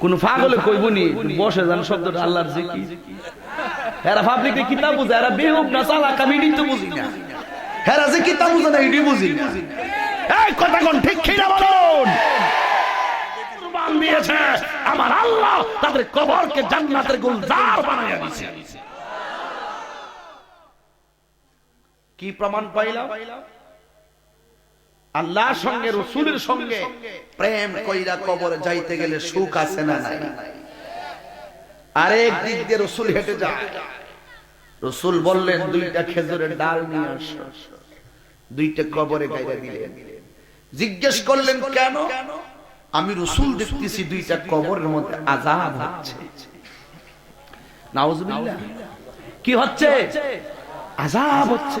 কোন পাগলে কইব নি, বসে যান শব্দটা আল্লাহর জিকির। এরা পাবলিকে কিতাব বুঝে? এরা বেহুব না, চালাক, আমি এটাই তো বুঝি না। এরা যে কিতাব বুঝে না, এটাই বুঝি না। এই কথা কোন, ঠিক খিরা বলুন? কুরবান দিয়েছে, আমার আল্লাহ তাদের কবরকে জান্নাতের গুলজার বানাইয়া দিয়েছে। কি প্রমাণ পাইলাম? আল্লাহর সঙ্গে, রসুলের সঙ্গে। প্রেম কইরা কবরে যাইতে গেলে সুখ আছে না নাই? আরেক দিক দিয়ে রসুল হেঁটে যায়। রসুল বললেন, দুইটা খেজুরের ডাল নিয়ে আসো। দুইটা কবরে গাইরা দিলেন। জিজ্ঞেস করলেন, কেন? আমি রসুল দেখতেছি দুইটা কবরের মধ্যে আজাব হচ্ছে। নাউজুবিল্লাহ। কি হচ্ছে? আজাব হচ্ছে।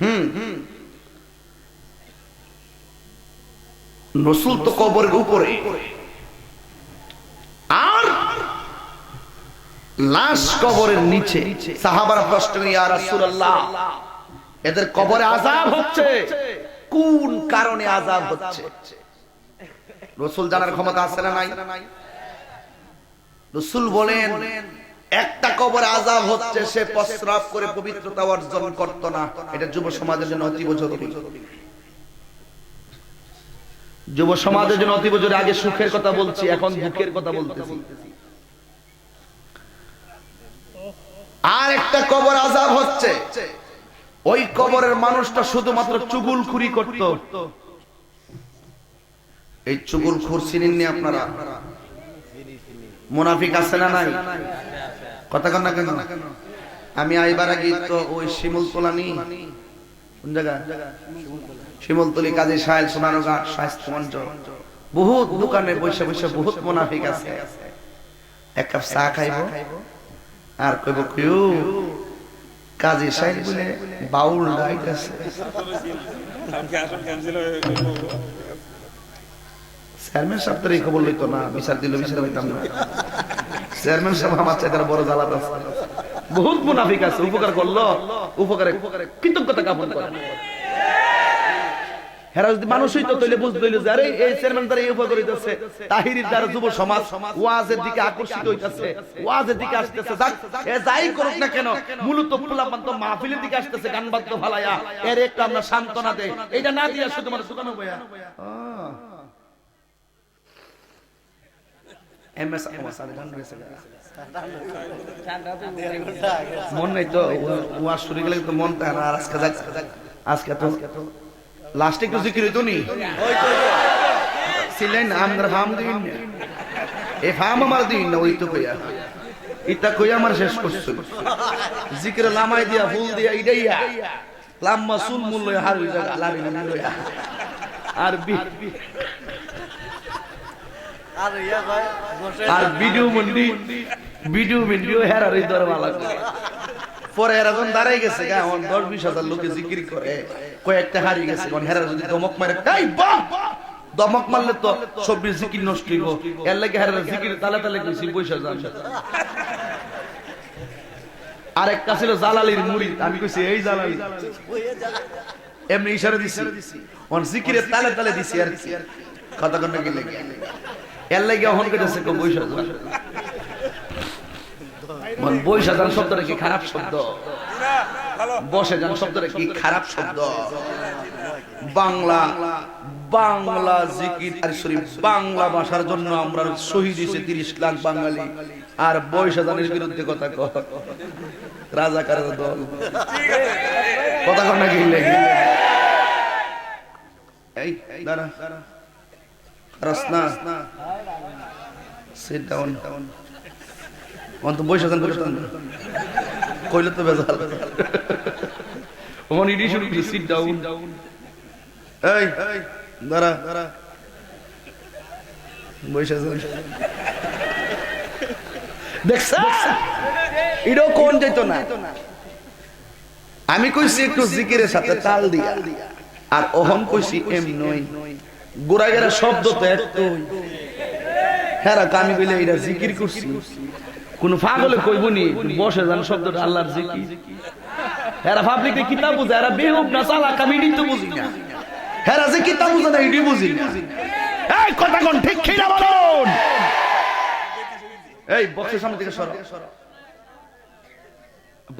হুম তো কবরের উপরে। আর লাশ কবরের নিচে। সাহাবার এদের কবরে আজাব হচ্ছে? কোন কারণে আজাব হচ্ছে? রসুল জানার ক্ষমতা আছে না নাই? রসুল বলেন একটা কবর আজাব হচ্ছে, সে প্রস্রাব করে পবিত্রতা অর্জন করত না। এটা যুব সমাজের জন্য অতীব জরুরি। যুব সমাজের জন্য অতীব জরুরি। আগে সুখের কথা বলছি, এখন দুঃখের কথা বলতেছি। আর একটা কবর আজাব হচ্ছে। ওই কবরের মানুষটা শুধুমাত্র চুগুল খুরি করত। এই চুগুল খুর চিনেননি আপনারা? মুনাফিক আছে না নাই? কথা কন না কেন? আমি আইবার আগে তো ওই শিমুল তোলানি। কোন জায়গা? শিমুলতলি কাজী সাহেল স্বাস্থ্য মঞ্চ বহুত দোকানে বসে বসে বহুত মুনাফিক আছে। এক কাপ চা খাইব। আর কইব, কিউ, কাজী সাহেব বলে বাউল গাইতেছে। চেয়ারম্যান সাহেব না। বিচার দিল, বিচার হইতাম না। চেয়ারম্যান সাহেব, আমার চাইতে বড় জ্বালাত আছে। বহুত মুনাফিক আছে, উপকার করল, উপকারে কৃতজ্ঞতা জ্ঞাপন করে। এ যাই না কেন, মূলত দিকে আসতেছে সান্ত্বনা দেই। এটা না দিয়া মন নাই তো শুরু গেলে তো মন আর আজকে আজকে তো লাস্টে একটু জিকির হইতো নি? ছিলেন আমরা ফাম দিন। এ ফাম আমার দিন না ওই তো কইয়া। আমার শেষ করছে। জিকির লামাই দিয়া ফুল দিয়া ইডাইয়া লাম্মা সুল মূল লইয়া হার লারি আর বি আর ভিডিও মন্ডি ভিডিও মন্ডিও হেরার এই দরমালা পরে এরা যখন দাঁড়াই গেছে গা এখন দশ বিশ হাজার লোকে জিকির করে কয়েকটা হারিয়ে গেছে এখন হেরার যদি দমক মারে এই বাহ! দমক মারলে তো সব্বির জিকির নষ্ট হইব। এর লাগে হেরার জিকির তালে তালে কইছি পয়সা যান আর একটা ছিল জালালির মুড়ি আমি কইছি এই জালালি। এমনি ইশারা দিছি। অন জিকিরে তালে তালে দিছি আর কি। কথা কন্যা কি লাগে এর শব্দটা কি খারাপ শব্দ? বসে যান শব্দটা কি খারাপ শব্দ? বাংলা বাংলা জিকির আর শরীফ, বাংলা ভাষার জন্য আমরা শহীদ হয়েছে তিরিশ লাখ বাঙালি। আর বৈশাখানের বিরুদ্ধে কথা কহ রাজাকারের দল। কথা কন্যা এই, দাঁড়া। রাসনা সিট ডাউন অন তো বসে আছেন বসে কইলে তো বেজাল ওমন ইডি শুরু সিট ডাউন এই দাঁড়া। বসেছেন দেখছ এটাও কোন যেত না। আমি কইছি একটু জিকিরের সাথে তাল দিয়া। আর অহন কইছি এম নই গোড়া গেরা শব্দ তো একটু হ্যাঁ আমি কইলে এটা জিকির করছি। কোন পাগলে কইব বসে যান শব্দটা, আল্লাহর জিকির। এরা পাবলিকে কিতাব বুঝে এরা বেহুব না চালা কামিনি তো বুঝি না। হেরা যে কিতাব বুঝে না এটি বুঝি না। এই কথা কোন, ঠিক কিনা বলুন? এই, বক্সের সামনে থেকে সরো।